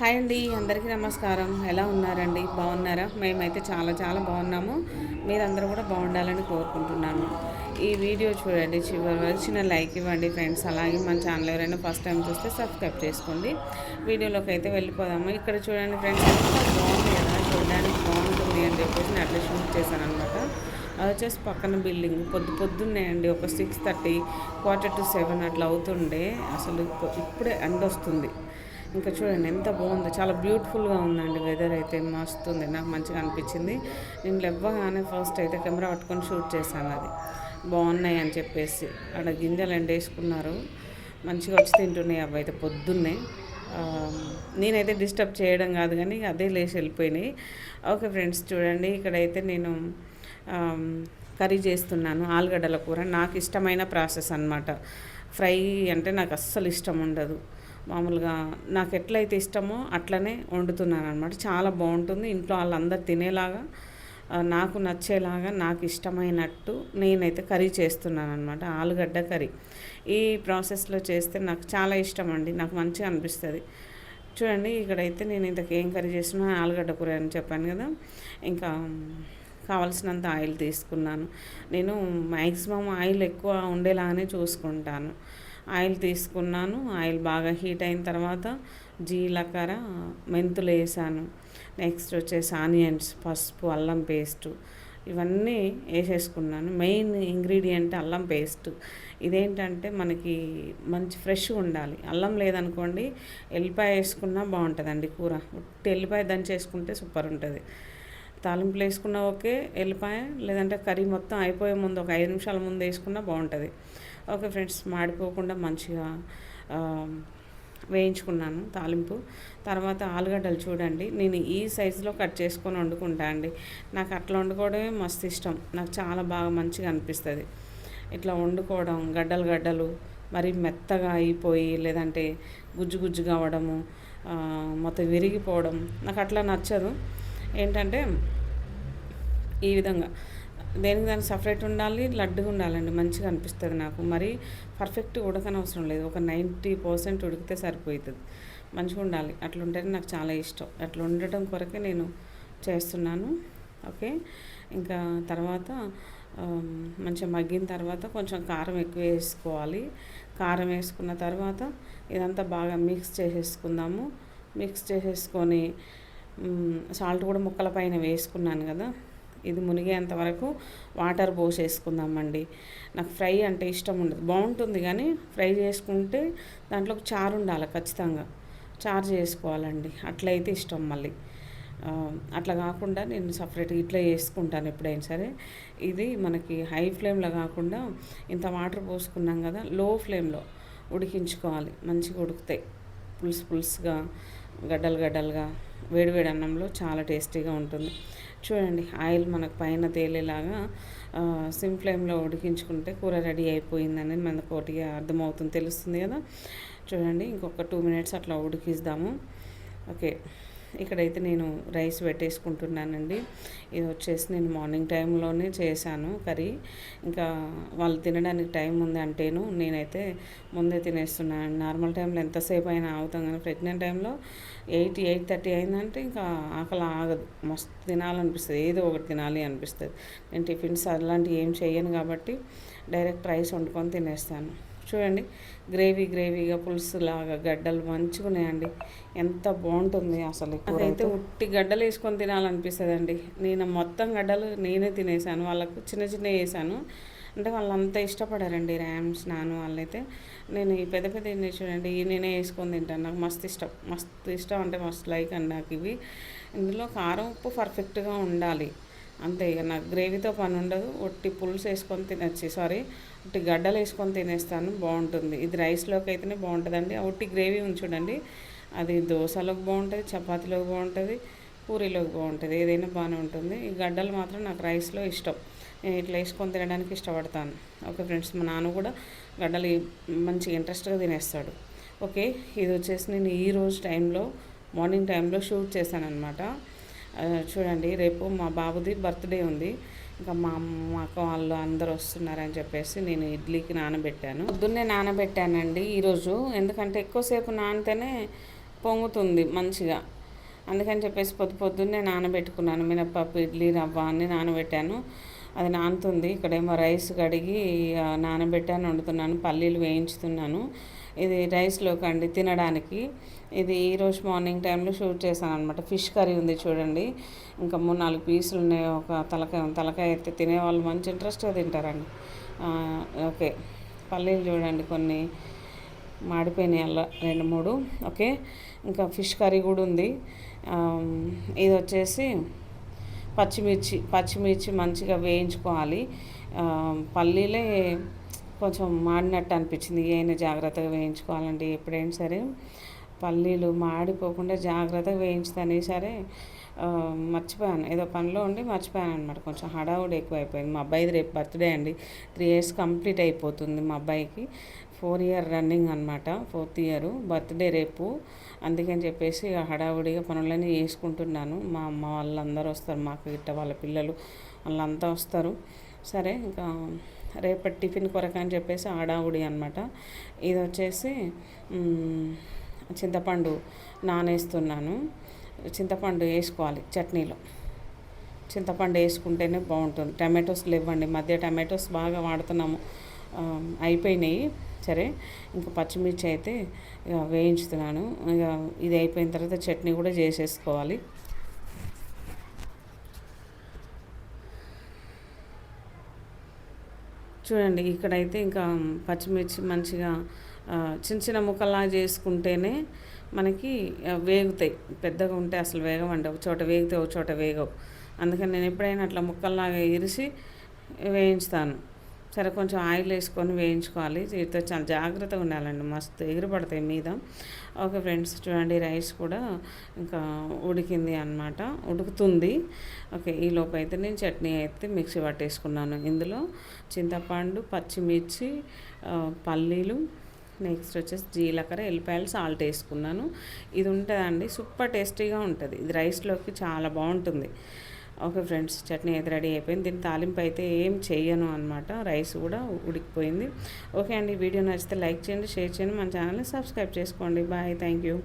Hi అండి అందరికీ నమస్కారం. ఎలా ఉన్నారండి? బాగున్నారా? మేమైతే చాలా చాలా బాగున్నాము. మీరందరూ కూడా బాగుండాలని కోరుకుంటున్నాను ఈ వీడియో చూడండి చివరి వరకు చిన్న లైక్ ఇవ్వండి ఫ్రెండ్స్. అలాగే మన ఛానల్ ఎవరైనా ఫస్ట్ టైం చూస్తే సబ్స్క్రైబ్ చేసుకోండి. వీడియోలోకి అయితే వెళ్ళిపోదాము. ఇక్కడ చూడండి ఫ్రెండ్స్ బాగుంది కదా. చూడడానికి బాగుంటుంది అని చెప్పేసి నేను అట్లా షూట్ చేశాను అనమాట అది వచ్చేసి పక్కన బిల్డింగ్. పొద్దు పొద్దున్నే అండి ఒక six thirty quarter to seven అట్లా అవుతుండే. అసలు ఇప్పుడే ఎండ వస్తుంది ఇంకా చూడండి ఎంత బాగుందో. చాలా బ్యూటిఫుల్గా ఉందండి వెదర్ అయితే మస్తు ఉంది నాకు మంచిగా అనిపించింది. నేను లెవ్వగానే ఫస్ట్ అయితే కెమెరా పట్టుకొని షూట్ చేశాను అది. బాగున్నాయి అని చెప్పేసి. అక్కడ గింజలు ఎండేసుకున్నారు. మంచిగా వచ్చి తింటున్నాయి అవి అయితే పొద్దున్నే. నేనైతే డిస్టర్బ్ చేయడం కాదు కానీ అదే లేచి వెళ్ళిపోయినాయి. ఓకే ఫ్రెండ్స్ చూడండి. ఇక్కడైతే నేను కర్రీ చేస్తున్నాను ఆలుగడ్డల కూర. నాకు ఇష్టమైన ప్రాసెస్ అన్నమాట. ఫ్రై అంటే నాకు అస్సలు ఇష్టం ఉండదు. మామూలుగా నాకు ఎట్లయితే ఇష్టమో అట్లనే వండుతున్నాను అనమాట చాలా బాగుంటుంది. ఇంట్లో వాళ్ళందరూ తినేలాగా నాకు నచ్చేలాగా నాకు ఇష్టమైనట్టు నేనైతే కర్రీ చేస్తున్నాను అనమాట ఆలుగడ్డ కర్రీ. ఈ ప్రాసెస్లో చేస్తే నాకు చాలా ఇష్టం అండి నాకు మంచిగా అనిపిస్తుంది. చూడండి ఇక్కడైతే నేను ఇంతకు ఏం కర్రీ చేస్తున్నా ఆలుగడ్డ కూర అని చెప్పాను కదా. ఇంకా కావలసినంత ఆయిల్ తీసుకున్నాను. నేను మ్యాక్సిమం ఆయిల్ ఎక్కువ ఉండేలాగానే చూసుకుంటాను. ఆయిల్ తీసుకున్నాను. ఆయిల్ బాగా హీట్ అయిన తర్వాత జీలకర్ర మెంతులు వేసాను. నెక్స్ట్ వచ్చేసి ఆనియన్స్ పసుపు అల్లం పేస్టు ఇవన్నీ వేసేసుకున్నాను. మెయిన్ ఇంగ్రీడియంట్ అల్లం పేస్ట్. ఇదేంటంటే మనకి మంచి ఫ్రెష్గా ఉండాలి. అల్లం లేదనుకోండి ఎల్లిపాయ వేసుకున్నా బాగుంటుందండి కూర. ఉట్టి ఎల్లిపాయ దంచేసుకుంటే సూపర్ ఉంటుంది. తాలింపులు వేసుకున్న ఓకే ఎల్లిపాయ లేదంటే కర్రీ మొత్తం అయిపోయే ముందు ఒక ఐదు నిమిషాల ముందు వేసుకున్నా బాగుంటుంది. ఓకే ఫ్రెండ్స్ మాడిపోకుండా మంచిగా వేయించుకున్నాను తాలింపు. తర్వాత ఆలుగడ్డలు చూడండి. నేను ఈ సైజులో కట్ చేసుకొని వండుకుంటా అండి. నాకు అట్లా వండుకోవడమే మస్తు ఇష్టం. నాకు చాలా బాగా మంచిగా అనిపిస్తుంది. ఇట్లా వండుకోవడం గడ్డలు గడ్డలు మరి మెత్తగా అయిపోయి లేదంటే గుజ్జు గుజ్జుగా అవ్వడము మొత్తం విరిగిపోవడం నాకు అట్లా నచ్చదు. ఏంటంటే ఈ విధంగా. దేనికి దానికి సపరేట్ ఉండాలి లడ్డుగా ఉండాలండి. మంచిగా అనిపిస్తుంది నాకు. మరి పర్ఫెక్ట్ ఉడకనవసరం లేదు. ఒక నైంటీ పర్సెంట్ ఉడికితే సరిపోతుంది మంచిగా ఉండాలి. అట్లా ఉంటేనే నాకు చాలా ఇష్టం. అట్లా ఉండటం కొరకే నేను చేస్తున్నాను. ఓకే? ఇంకా తర్వాత మంచిగా మగ్గిన తర్వాత కొంచెం కారం ఎక్కువ వేసుకోవాలి. కారం వేసుకున్న తర్వాత ఇదంతా బాగా మిక్స్ చేసేసుకుందాము. మిక్స్ చేసేసుకొని సాల్ట్ కూడా ముక్కల పైన వేసుకున్నాను కదా. ఇది మునిగేంత వరకు వాటర్ పోసేసుకుందామండి. నాకు ఫ్రై అంటే ఇష్టం ఉండదు. బాగుంటుంది కానీ ఫ్రై చేసుకుంటే దాంట్లో ఒక చారు ఉండాలి ఖచ్చితంగా. చారు చేసుకోవాలండి. అట్లయితే ఇష్టం మళ్ళీ. అట్లా కాకుండా నేను సపరేట్గా ఇట్లా చేసుకుంటాను ఎప్పుడైనా సరే. ఇది మనకి హై ఫ్లేమ్లో కాకుండా ఇంత వాటర్ పోసుకున్నాం కదా లో ఫ్లేమ్లో ఉడికించుకోవాలి. మంచిగా ఉడికితే పులుసు పులుసుగా గడ్డలు గడ్డలుగా. వేడివేడి అన్నంలో చాలా టేస్టీగా ఉంటుంది. చూడండి ఆయిల్ మనకు పైన తేలేలాగా సిమ్ ఫ్లేమ్లో ఉడికించుకుంటే కూర రెడీ అయిపోయిందని మనకు ఒకటిగా అర్థమవుతుంది తెలుస్తుంది కదా. చూడండి ఇంకొక టూ మినిట్స్ అట్లా ఉడికిద్దాము ఓకే. ఇక్కడైతే నేను రైస్ పెట్టేసుకుంటున్నానండి. ఇది వచ్చేసి నేను మార్నింగ్ టైంలోనే చేశాను కర్రీ. ఇంకా వాళ్ళు తినడానికి టైం ఉంది అంటేను నేనైతే ముందే తినేస్తున్నాను నార్మల్ టైంలో ఎంతసేపు అయినా ఆగుతాం కానీ ప్రెగ్నెంట్ టైంలో ఎయిట్ ఎయిట్ థర్టీ అయిందంటే ఇంకా ఆకలి ఆగదు. మస్తు తినాలనిపిస్తుంది. ఏదో ఒకటి తినాలి అనిపిస్తుంది. నేను టిఫిన్స్ అలాంటివి ఏం చేయను కాబట్టి డైరెక్ట్ రైస్ వండుకొని తినేస్తాను. చూడండి. గ్రేవీ గ్రేవీగా పులుసు లాగా గడ్డలు మంచుకున్నాయండి ఎంత బాగుంటుంది అసలు అయితే. ఉట్టి గడ్డలు వేసుకొని తినాలనిపిస్తుంది అండి నేను మొత్తం గడ్డలు నేనే తినేసాను. వాళ్ళకు చిన్న చిన్న వేసాను. అంటే వాళ్ళు అంత ఇష్టపడారండి ర్యామ్స్ నాను వాళ్ళైతే. నేను ఈ పెద్ద పెద్ద ఇన్ని చూడండి నేనే వేసుకొని తింటాను. నాకు మస్తు ఇష్టం. మస్తు ఇష్టం అంటే మస్తు లైక్ అండి నాకు ఇవి. ఇందులో కారం ఉప్పు పర్ఫెక్ట్గా ఉండాలి. అంతే ఇక నాకు గ్రేవీతో పని ఉండదు. ఒట్టి పులుసు వేసుకొని తినచ్చి. సారీ. ఇటు గడ్డలు వేసుకొని తినేస్తాను బాగుంటుంది. ఇది రైస్లోకి అయితేనే బాగుంటుందండి. ఒకటి ఒట్టి గ్రేవీ ఉంచుడండి అది దోశలోకి బాగుంటుంది చపాతీలోకి బాగుంటుంది పూరీలోకి బాగుంటుంది. ఏదైనా బాగానే ఉంటుంది. ఈ గడ్డలు మాత్రం నాకు రైస్లో ఇష్టం. నేను ఇట్లా వేసుకొని తినడానికి ఇష్టపడతాను. ఓకే ఫ్రెండ్స్ మా నాన్న కూడా గడ్డలు మంచిగా ఇంట్రెస్ట్గా తినేస్తాడు. ఓకే ఇది వచ్చేసి నేను ఈ రోజు టైంలో మార్నింగ్ టైంలో షూట్ చేశాను అనమాట చూడండి రేపు మా బాబుది బర్త్డే ఉంది. ఇంకా మా అమ్మ అక్క వాళ్ళు అందరు వస్తున్నారని చెప్పేసి నేను ఇడ్లీకి నానబెట్టాను. పొద్దున్నే నానబెట్టానండి. ఈరోజు ఎందుకంటే ఎక్కువసేపు నానితేనే పొంగుతుంది మంచిగా. అందుకని చెప్పేసి పొద్దు పొద్దున్నే నానబెట్టుకున్నాను. మినప్పప్పు ఇడ్లీ రవ్వ అన్నీ నానబెట్టాను. అది నానుతుంది. ఇక్కడేమో రైస్ కడిగి నానబెట్టాను వండుతున్నాను పల్లీలు వేయించుతున్నాను. ఇది రైస్లోకి అండి తినడానికి. ఇది ఈరోజు మార్నింగ్ టైంలో షూట్ చేశాను అనమాట ఫిష్ కర్రీ ఉంది చూడండి. ఇంకా మూడు నాలుగు పీసులు ఉన్నాయి. ఒక తలకాయ తలకాయ అయితే తినేవాళ్ళు మంచి ఇంట్రెస్ట్గా తింటారండి. ఓకే. పల్లీలు చూడండి కొన్ని. మాడిపోయినాయి అలా రెండు మూడు. ఓకే. ఇంకా ఫిష్ కర్రీ కూడా ఉంది. ఇది వచ్చేసి పచ్చిమిర్చి పచ్చిమిర్చి మంచిగా వేయించుకోవాలి. పల్లీలే కొంచెం మాడినట్టు అనిపించింది. ఏమైనా జాగ్రత్తగా వేయించుకోవాలండి ఎప్పుడైనా సరే. పల్లీలు మాడిపోకుండా జాగ్రత్తగా వేయించుతాను సరే. మర్చిపోయాను. ఏదో పనిలో ఉండి మర్చిపోయాను అనమాట కొంచెం హడావుడి ఎక్కువైపోయింది. మా అబ్బాయిది రేపు బర్త్డే అండి. త్రీ ఇయర్స్ కంప్లీట్ అయిపోతుంది మా అబ్బాయికి. ఫోర్ ఇయర్ రన్నింగ్ అనమాట ఫోర్త్ ఇయర్. బర్త్డే రేపు. అందుకని చెప్పేసి హడావుడిగా పనులన్నీ చేసుకుంటున్నాను. మా అమ్మ వాళ్ళందరూ వస్తారు మాకు ఇట్ట వాళ్ళ పిల్లలు వాళ్ళంతా వస్తారు. సరే ఇంకా రేపటి టిఫిన్ కొరకు అని చెప్పేసి హడావుడి అనమాట ఇది వచ్చేసి చింతపండు నానేస్తున్నాను. చింతపండు వేసుకోవాలి చట్నీలో. చింతపండు వేసుకుంటేనే బాగుంటుంది. టమాటోస్ లేవండి మధ్య టమాటోస్ బాగా వాడుతున్నాము. అయిపోయినాయి. సరే ఇంకా పచ్చిమిర్చి అయితే ఇక వేయించుతున్నాను. ఇక ఇది అయిపోయిన తర్వాత చట్నీ కూడా చేసేసుకోవాలి. చూడండి ఇక్కడైతే ఇంకా పచ్చిమిర్చి మంచిగా చిన్న చిన్న ముక్కల్లా చేసుకుంటేనే మనకి వేగుతాయి. పెద్దగా ఉంటే అసలు వేగవండి ఒక చోట వేగితే ఒక చోట వేగవు. అందుకని నేను ఎప్పుడైనా అట్లా ముక్కల్లాగా ఇరిసి వేయించుతాను. సరే కొంచెం ఆయిల్ వేసుకొని వేయించుకోవాలి. వీటితో చాలా జాగ్రత్తగా ఉండాలండి. మస్తు ఎగిరిపడతాయి మీద. ఓకే ఫ్రెండ్స్ చూడండి రైస్ కూడా ఇంకా ఉడికింది అనమాట ఉడుకుతుంది. ఓకే ఈ లోపు అయితే నేను చట్నీ అయితే మిక్సీ పట్టేసుకున్నాను. ఇందులో చింతపండు పచ్చిమిర్చి పల్లీలు నెక్స్ట్ వచ్చేసి జీలకర్ర ఎల్లిపాయలు సాల్ట్ వేసుకున్నాను. ఇది ఉంటుందండి సూపర్ టేస్టీగా ఉంటుంది. ఇది రైస్లోకి చాలా బాగుంటుంది. ఓకే ఫ్రెండ్స్ చట్నీ అయితే రెడీ అయిపోయింది. దీని తాలింపు అయితే ఏం చేయను అనమాట రైస్ కూడా ఉడికిపోయింది. ఓకే అండి వీడియో నచ్చితే లైక్ చేయండి షేర్ చేయండి. మన ఛానల్ని సబ్స్క్రైబ్ చేసుకోండి. Bye thank you.